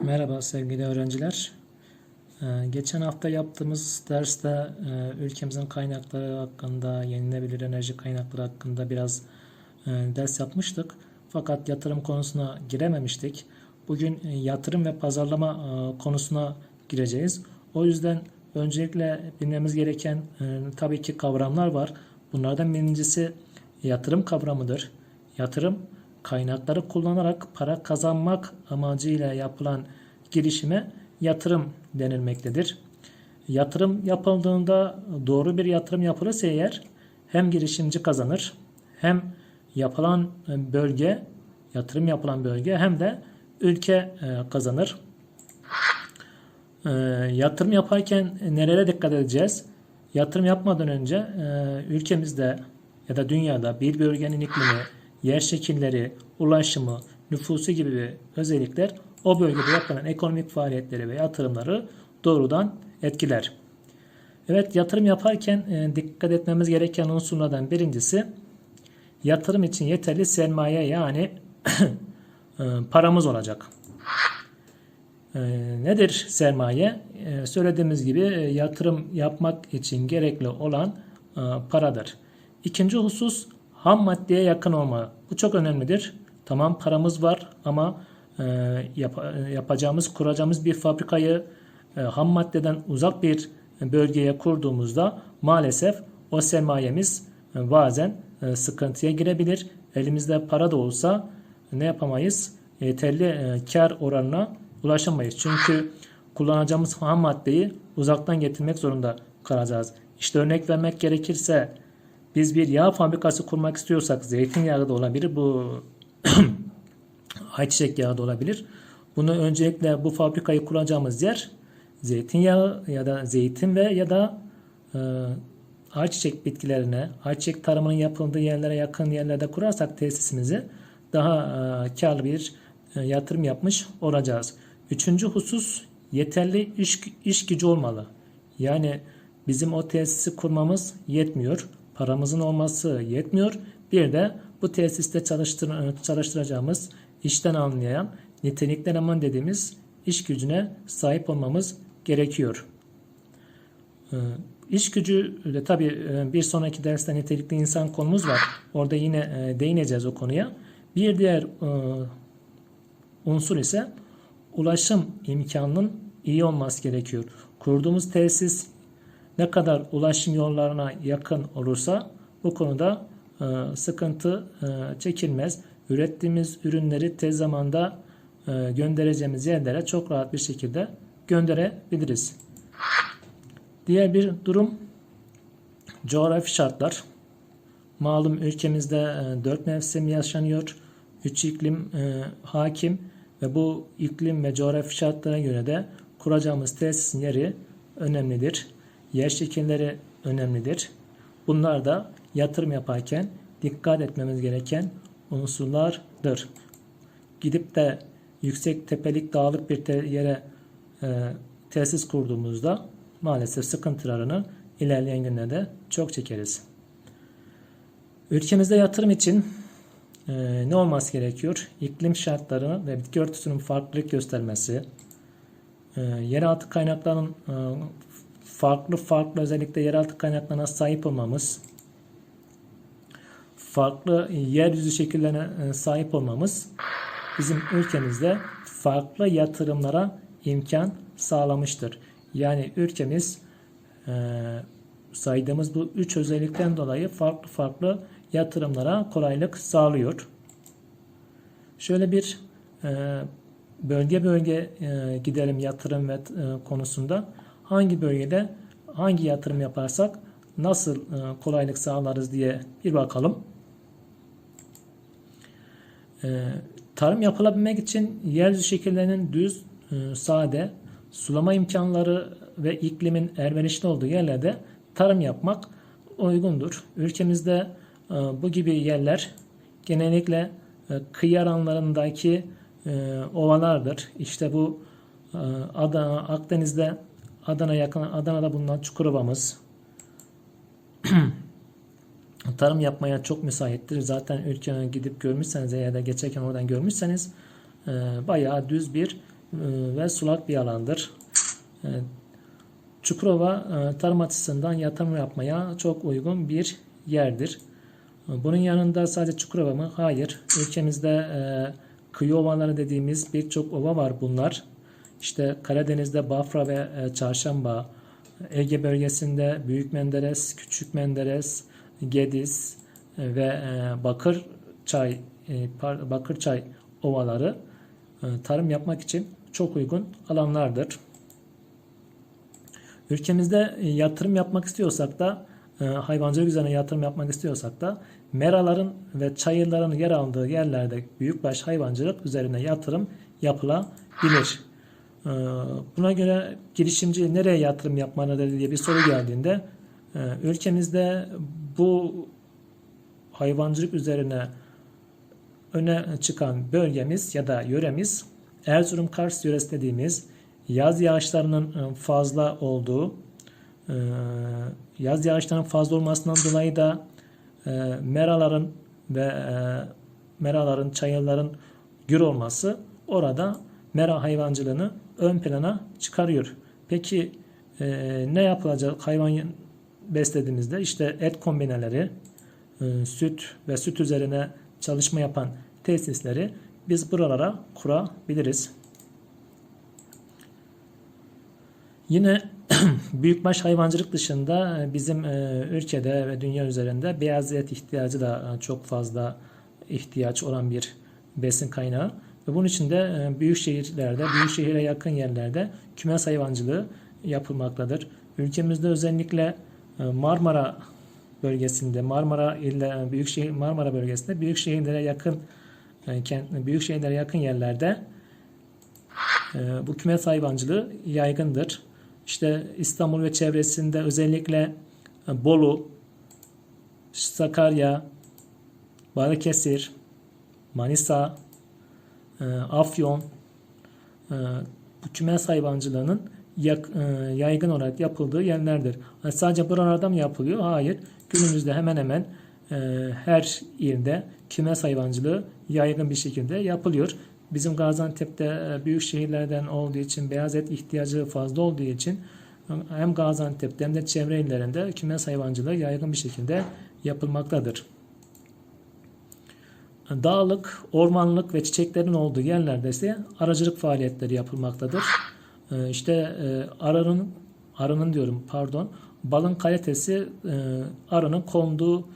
Merhaba sevgili öğrenciler. Ee, Geçen hafta yaptığımız derste e, ülkemizin kaynakları hakkında, yenilenebilir enerji kaynakları hakkında biraz e, ders yapmıştık. Fakat yatırım konusuna girememiştik. Bugün e, yatırım ve pazarlama konusuna gireceğiz. O yüzden öncelikle bilmemiz gereken tabii ki kavramlar var. Bunlardan birincisi yatırım kavramıdır. Yatırım kaynakları kullanarak para kazanmak amacıyla yapılan girişime yatırım denilmektedir. Yatırım yapıldığında doğru bir yatırım yapılırsa eğer hem girişimci kazanır hem yapılan bölge yatırım yapılan bölge hem de ülke e, kazanır. E, Yatırım yaparken nerelere dikkat edeceğiz? Yatırım yapmadan önce e, ülkemizde ya da dünyada bir bölgenin iklimi, yer şekilleri, ulaşımı, nüfusu gibi özellikler o bölgede yapılan ekonomik faaliyetleri ve yatırımları doğrudan etkiler. Evet yatırım yaparken e, dikkat etmemiz gereken unsurlardan birincisi yatırım için yeterli sermaye yani e, paramız olacak. E, nedir sermaye? Söylediğimiz gibi yatırım yapmak için gerekli olan paradır. İkinci husus ham maddeye yakın olma. Bu çok önemlidir. Tamam paramız var ama e, yap- e, yapacağımız, kuracağımız bir fabrikayı e, ham maddeden uzak bir bölgeye kurduğumuzda maalesef o sermayemiz e, bazen e, sıkıntıya girebilir. Elimizde para da olsa ne yapamayız? Yeterli e, kar oranına ulaşamayız. Çünkü kullanacağımız ham maddeyi uzaktan getirmek zorunda kalacağız. İşte örnek vermek gerekirse biz bir yağ fabrikası kurmak istiyorsak zeytinyağı da olabilir. Bu ayçiçek yağı da olabilir. Bunu öncelikle bu fabrikayı kuracağımız yer zeytinyağı ya da zeytin ve ya da e, ayçiçek bitkilerine, ayçiçek tarımının yapıldığı yerlere yakın yerlerde kurarsak tesisimizi daha e, karlı bir e, yatırım yapmış olacağız. Üçüncü husus yeterli iş, iş gücü olmalı. Yani bizim o tesisi kurmamız yetmiyor. Paramızın olması yetmiyor. Bir de bu tesiste çalıştır, çalıştıracağımız işten anlayan nitelikli eleman dediğimiz iş gücüne sahip olmamız gerekiyor. Ee, İş gücü de tabii e, bir sonraki derste nitelikli insan konumuz var. Orada yine e, değineceğiz o konuya. Bir diğer e, unsur ise ulaşım imkanının iyi olması gerekiyor. Kurduğumuz tesis ne kadar ulaşım yollarına yakın olursa bu konuda e, sıkıntı e, çekilmez. Ürettiğimiz ürünleri tez zamanda e, göndereceğimiz yerlere çok rahat bir şekilde gönderebiliriz. Diğer bir durum coğrafi şartlar. Malum ülkemizde e, dört mevsim yaşanıyor. Üç iklim hakim ve bu iklim ve coğrafi şartlara göre de kuracağımız tesisin yeri önemlidir. Yer şekilleri önemlidir. Bunlar da yatırım yaparken dikkat etmemiz gereken unsurlardır. Gidip de yüksek tepelik dağlık bir yere e, tesis kurduğumuzda maalesef sıkıntılarını ilerleyen günlerde çok çekeriz. Ülkemizde yatırım için e, ne olması gerekiyor? İklim şartlarını ve bitki örtüsünün farklılık göstermesi, e, yeraltı kaynaklarının e, farklı farklı özellikle yeraltı kaynaklarına sahip olmamız, farklı yeryüzü şekillerine e, sahip olmamız bizim ülkemizde farklı yatırımlara imkan sağlamıştır. Yani ülkemiz e, saydığımız bu üç özellikten dolayı farklı farklı yatırımlara kolaylık sağlıyor. Şöyle bir e, bölge bölge e, gidelim yatırım ve konusunda hangi bölgede hangi yatırım yaparsak nasıl e, kolaylık sağlarız diye bir bakalım. E, tarım yapılabilmek için yeryüzü şekillerinin düz, e, sade, sulama imkanları ve iklimin elverişli olduğu yerlerde tarım yapmak uygundur. Ülkemizde bu gibi yerler genellikle kıyı alanlarındaki ovalardır. İşte bu Akdeniz'de Adana yakın Adana'da bulunan Çukurova'mız tarım yapmaya çok müsaittir. Zaten ülkeye gidip görmüşseniz ya da geçerken oradan görmüşseniz e, bayağı düz bir ve sulak bir alandır. E, Çukurova e, tarım açısından yatırım yapmaya çok uygun bir yerdir. Bunun yanında sadece Çukurova mı? Hayır. Ülkemizde e, kıyı ovaları dediğimiz birçok ova var bunlar. İşte Karadeniz'de Bafra ve e, Çarşamba, Ege bölgesinde Büyük Menderes, Küçük Menderes, Gediz e, ve Bakırçay e, Bakırçay ovaları tarım yapmak için çok uygun alanlardır. Ülkemizde yatırım yapmak istiyorsak da hayvancılık üzerine yatırım yapmak istiyorsak da meraların ve çayırların yer aldığı yerlerde büyükbaş hayvancılık üzerine yatırım yapılabilir. E, Buna göre girişimci nereye yatırım yapmalıdır diye bir soru geldiğinde e, ülkemizde bu hayvancılık üzerine öne çıkan bölgemiz ya da yöremiz Erzurum Kars yöresi dediğimiz yaz yağışlarının e, fazla olduğu e, yaz yağışlarının fazla olmasından dolayı da meraların ve meraların, çayırların gür olması orada mera hayvancılığını ön plana çıkarıyor. Peki e, ne yapılacak hayvan beslediğimizde işte et kombineleri, e, süt ve süt üzerine çalışma yapan tesisleri biz buralara kurabiliriz. Yine büyükbaş hayvancılık dışında e, bizim e, ülkede ve dünya üzerinde beyaz et ihtiyacı da e, çok fazla ihtiyaç olan bir besin kaynağı. Ve bunun için de büyük şehirlerde, büyük şehire yakın yerlerde kümes hayvancılığı yapılmaktadır. Ülkemizde özellikle Marmara bölgesinde, Marmara ile büyük şehir Marmara bölgesinde büyük şehirlere yakın büyük şehirlere yakın yerlerde bu kümes hayvancılığı yaygındır. İşte İstanbul ve çevresinde özellikle Bolu, Sakarya, Balıkesir, Manisa, Afyon bu kümes hayvancılığının yaygın olarak yapıldığı yerlerdir. Sadece buralarda mı yapılıyor? Hayır. Günümüzde hemen hemen her ilde kümes hayvancılığı yaygın bir şekilde yapılıyor. Bizim Gaziantep'te büyük şehirlerden olduğu için beyaz et ihtiyacı fazla olduğu için hem Gaziantep'te hem de çevre illerinde kümes hayvancılığı yaygın bir şekilde yapılmaktadır. Dağlık, ormanlık ve çiçeklerin olduğu yerlerde ise aracılık faaliyetleri yapılmaktadır. İşte arının, arının diyorum pardon, balın kalitesi arının konduğu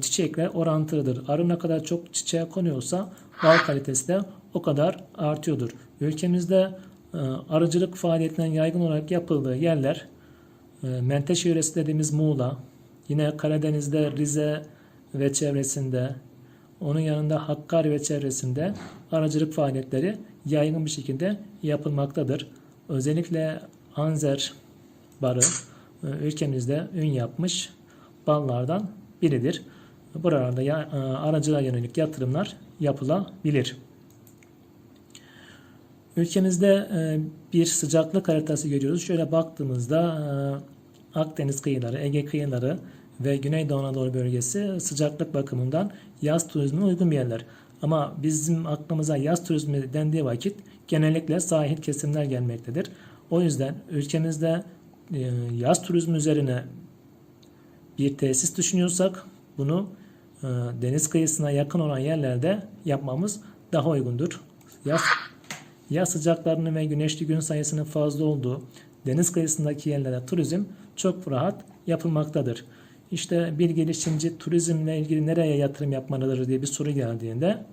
çiçekle orantılıdır. Arı ne kadar çok çiçeğe konuyorsa bal kalitesi de o kadar artıyordur. Ülkemizde e, arıcılık faaliyetinden yaygın olarak yapıldığı yerler e, Menteşe yöresi dediğimiz Muğla, yine Karadeniz'de Rize ve çevresinde, onun yanında Hakkari ve çevresinde arıcılık faaliyetleri yaygın bir şekilde yapılmaktadır. Özellikle Anzer barı e, ülkemizde ün yapmış ballardan biridir. Buralarda ya, aracılığa yönelik yatırımlar yapılabilir. Ülkemizde e, bir sıcaklık haritası görüyoruz. Şöyle baktığımızda e, Akdeniz kıyıları, Ege kıyıları ve Güneydoğu Anadolu bölgesi sıcaklık bakımından yaz turizmine uygun bir yerler. Ama bizim aklımıza yaz turizmi dendiği vakit genellikle sahil kesimler gelmektedir. O yüzden ülkemizde e, yaz turizmi üzerine bir tesis düşünüyorsak bunu deniz kıyısına yakın olan yerlerde yapmamız daha uygundur. Yaz Yaz sıcaklarının ve güneşli gün sayısının fazla olduğu deniz kıyısındaki yerlere turizm çok rahat yapılmaktadır. İşte bir girişimci turizmle ilgili nereye yatırım yapmalıdır diye bir soru geldiğinde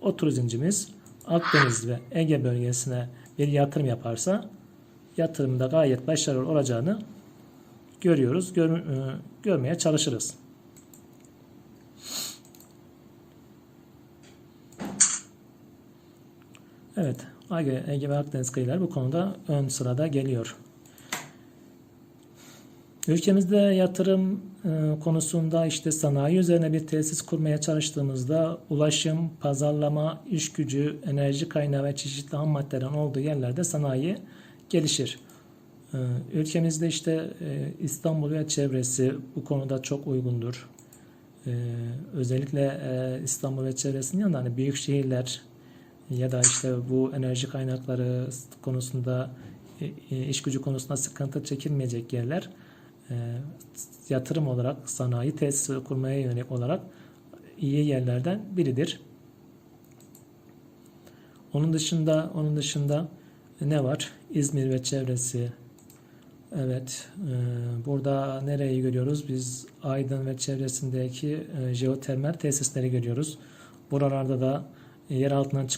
o turizmcimiz Akdeniz ve Ege bölgesine bir yatırım yaparsa yatırımda gayet başarılı olacağını görüyoruz, gör, e, görmeye çalışırız. Evet, Ege ve Akdeniz kıyıları bu konuda ön sırada geliyor. Ülkemizde yatırım e, konusunda işte sanayi üzerine bir tesis kurmaya çalıştığımızda ulaşım, pazarlama, iş gücü, enerji kaynağı ve çeşitli ham maddelerin olduğu yerlerde sanayi gelişir. E, ülkemizde işte e, İstanbul ve çevresi bu konuda çok uygundur. Özellikle İstanbul ve çevresinin yanında hani büyük şehirler ya da işte bu enerji kaynakları konusunda iş gücü konusunda sıkıntı çekilmeyecek yerler yatırım olarak sanayi tesisi kurmaya yönelik olarak iyi yerlerden biridir. Onun dışında onun dışında ne var? İzmir ve çevresi. Evet, e, burada nereyi görüyoruz? Biz Aydın ve çevresindeki e, jeotermal tesisleri görüyoruz. Buralarda da yer altından çıkan